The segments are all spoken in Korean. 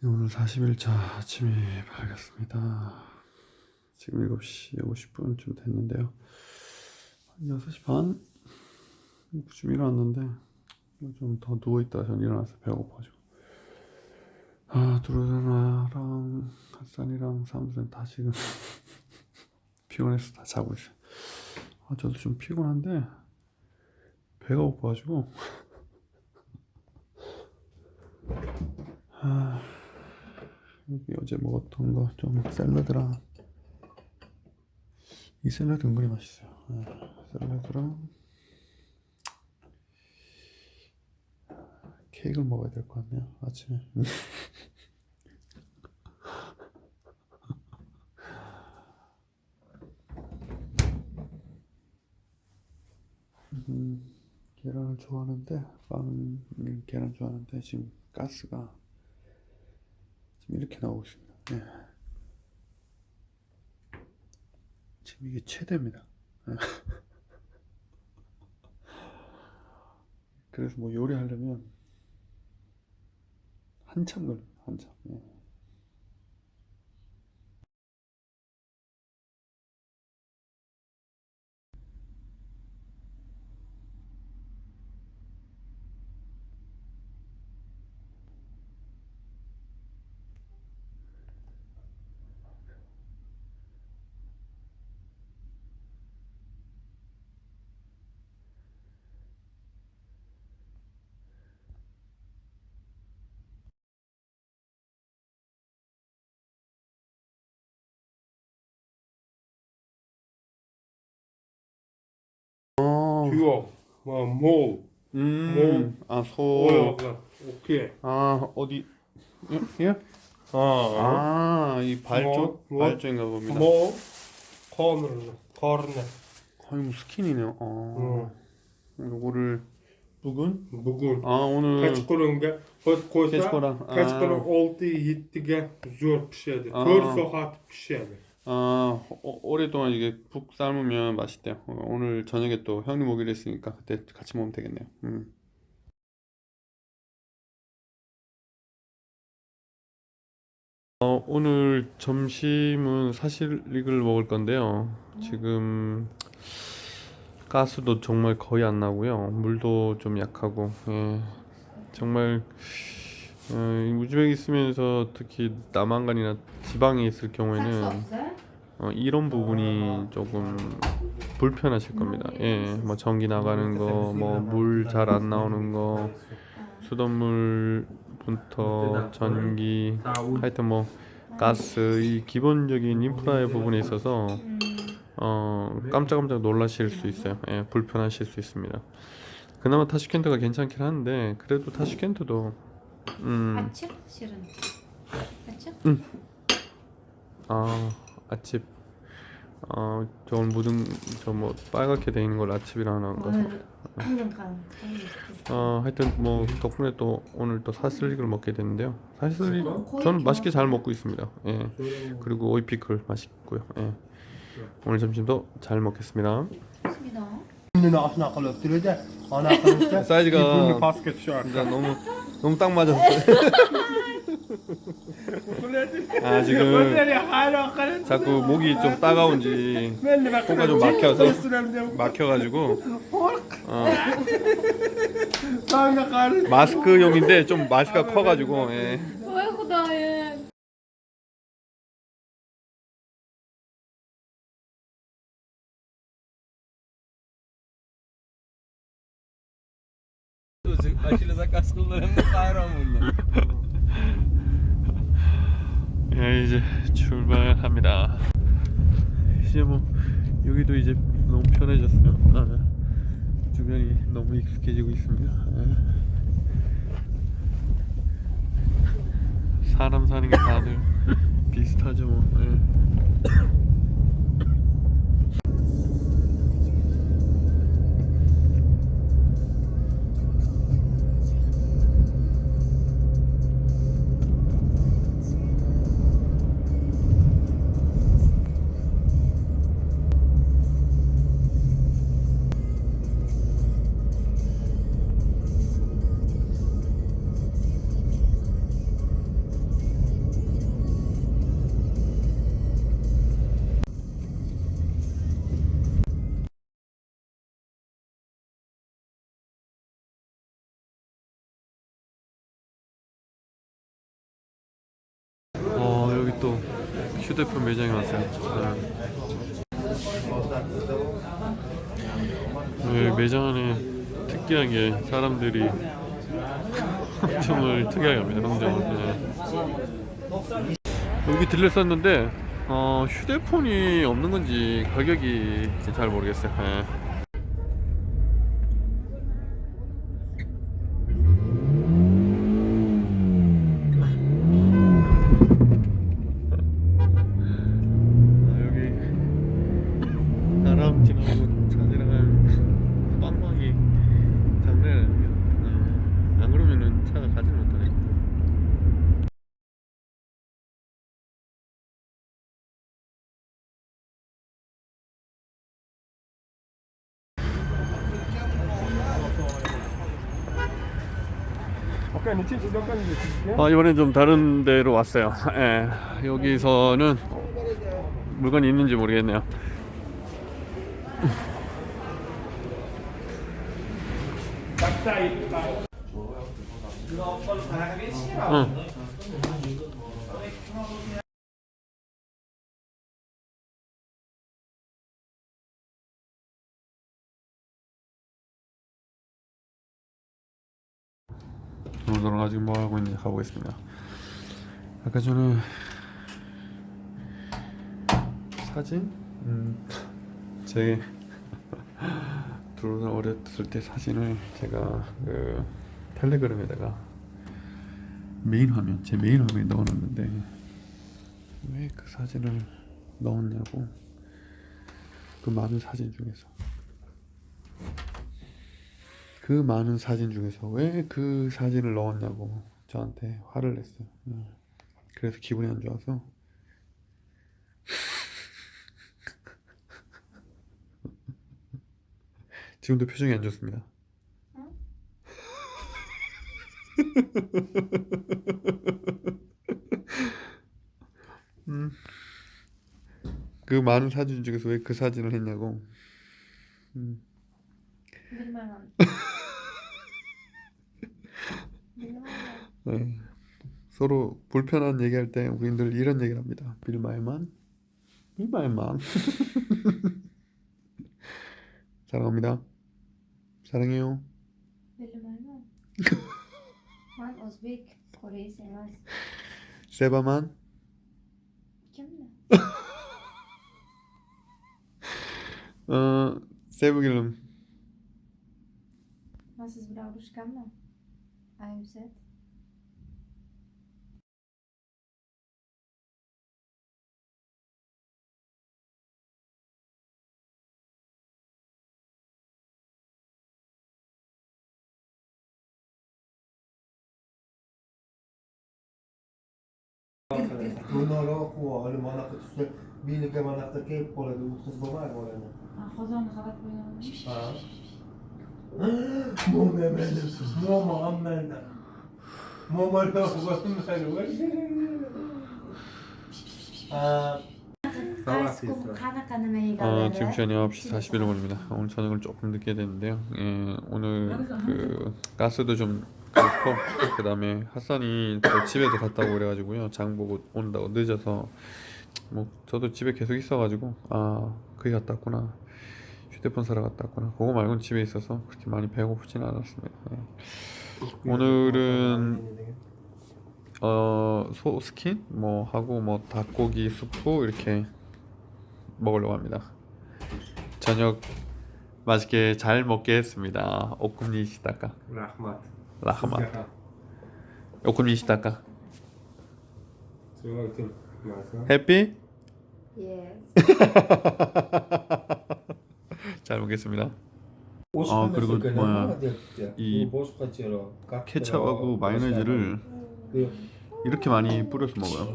네, 오늘 40일차 아침이 밝았습니다. 지금 7시 50분쯤 됐는데요. 한 6시 반? 좀 일어났는데 좀 더 누워있다가 전 일어나서 배고파가지고 아 두루나랑 핫산이랑 사람들은 다 지금 피곤해서 다 자고 있어요. 아 저도 좀 피곤한데 배가 고파가지고 아 어제 먹었던 거 좀 샐러드랑 이 샐러드 은근히 맛있어요. 아, 샐러드랑 케이크를 먹어야 될 것 같네요. 아침에. 음, 계란을 좋아하는데 빵 음, 계란 좋아하는데 지금 가스가 지금 이렇게 나오고 있습니다. 네. 지금 이게 최대입니다. 네. 그래서 뭐 요리하려면 한참 걸립니다. 한참. 네. 어. 규어, 뭐, 모, 음. 아, 소. 오요, 오케이. 아, 어디? 예? 예? 아, 아, 이 발쪽? 뭐, 뭐? 발쪽인가 봅니다. 모, 코너, 코너, 거의 뭐 스킨이네요. 어. 어. 요거를 bugün bugün. aa onu kaç kurunga öz koysa Keşke olan. kaç Aa. kurun oldu yettiğe zor pişedi. Aa. Kör sohat pişedi. 아, 어, 오랫동안 이게 푹 삶으면 맛있대요. 어, 오늘 저녁에 또 형님 오기로 했으니까 그때 같이 먹으면 되겠네요. 음. 어, 오늘 점심은 사실 이걸 먹을 건데요. 지금 가스도 정말 거의 안 나고요. 물도 좀 약하고, 예. 정말 어, 이 우즈벡 있으면서 특히 남한간이나 지방에 있을 경우에는 어, 이런 부분이 조금 불편하실 겁니다. 예, 뭐 전기 나가는 거, 뭐 물 잘 안 나오는 거, 수돗물부터 전기, 하여튼 뭐 가스 이 기본적인 인프라의 부분에 있어서 어 깜짝깜짝 놀라실 수 있어요. 예, 불편하실 수 있습니다. 그나마 타슈켄트가 괜찮긴 한데 그래도 타슈켄트도 음, Açık şirin. Açık. 아 아칩 어 저건 묻은 저뭐 빨갛게 돼 있는 걸 아칩이라 하나. Kalın. 어 하여튼 뭐 덕분에 또 오늘 또 사슬릭을 먹게 됐는데요. 사슬릭 저는 맛있게 잘 먹고 있습니다. 예. 그리고 오이 피클 맛있고요. 예. 오늘 점심도 잘 먹겠습니다. Ana 사이즈가 pas geçiyor. 진짜 너무 너무 딱 맞았어요. 아 지금 hala kılıp 자꾸 목이 좀 따가운지 코가 좀 막혀서 막혀가지고. 어, karşı 마스크용인데 좀 마스크가 커가지고 예 zakas kullanımda kahramanlar. 예, 이제 출발합니다. 이제 뭐 여기도 이제 너무 편해졌어요. 아, 주변이 너무 익숙해지고 있습니다. 아. 사람 사는 게 다들 비슷하죠 뭐. 예. 휴대폰 매장에 왔어요. 네. 네, 매장 안에 특이하게 사람들이 흥정을 특이하게 합니다. 흥정을. 네. 여기 들렸었는데 어, 휴대폰이 없는 건지 가격이 잘 모르겠어요. 네. 차가 가지 못하네. 아 이번엔 좀 다른 데로 왔어요. 예, 여기서는 물건이 있는지 모르겠네요. 응. 오늘은 아직 뭐 하고 있는지 가보겠습니다. 아까 전에 사진, 음, 제 둘은 어렸을 때 사진을 제가 그 텔레그램에다가 메인 화면, 제 메인 화면에 넣어놨는데 왜 그 사진을 넣었냐고 그 많은 사진 중에서 그 많은 사진 중에서 왜 그 사진을 넣었냐고 저한테 화를 냈어요. 음. 그래서 기분이 안 좋아서 지금도 표정이 안 좋습니다. 음. 그 많은 사진 중에서 왜 그 사진을 했냐고. 음. 민망한. 네. 서로 불편한 얘기할 때 우린들 이런 얘기를 합니다. 빌말만, 빌말만. 사랑합니다. 사랑해요. 빌말만. Özbek Kore'yi sevmez. Sebaman. Kim sevgilim. Was ist Blaubuschkammer? I'm sad. Donoro huwa li ma naqtu bini kemm naqta kif bola li muhtasba ma bolani. Xo'jam qarab qo'yaman. Mo'min benim, خلو아, 지금 시간이 9시 41분입니다. 오늘 저녁을 조금 늦게 됐는데요. 예, 오늘 그 가스도 좀 그렇고 그다음에 하산이 또 집에도 갔다 오고 그래가지고요. 장 보고 온다고 늦어서 뭐 저도 집에 계속 있어가지고 아 거기 갔다 왔구나. 휴대폰 사러 갔다 왔구나. 그거 말고는 집에 있어서 그렇게 많이 배고프진 않았습니다. 예. 오늘은 어, 소 스킨 뭐 하고 뭐 닭고기 수프 이렇게 먹으려고 합니다. 저녁 맛있게 잘 먹겠습니다. 오쿠니 시다까 Rahmat. 라하마. 오쿠니 시다까 Söyledim. Nasıl? 해피 Yes 잘 먹겠습니다. 아, 그리고 뭐야? 이. 케찹하고 마요네즈를 이렇게 많이 뿌려서 먹어요.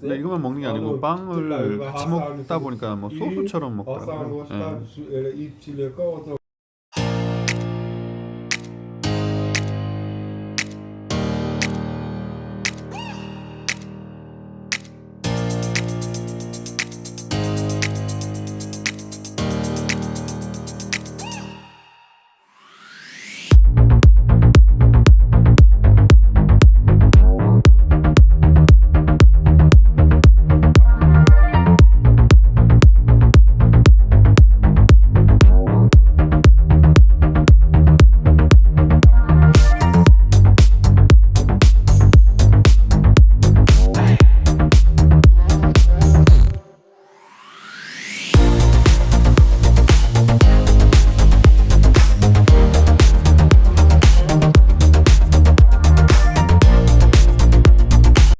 근데 이것만 먹는 게 아니고 빵을 같이 먹다 보니까 뭐 소스처럼 먹더라고요. 예.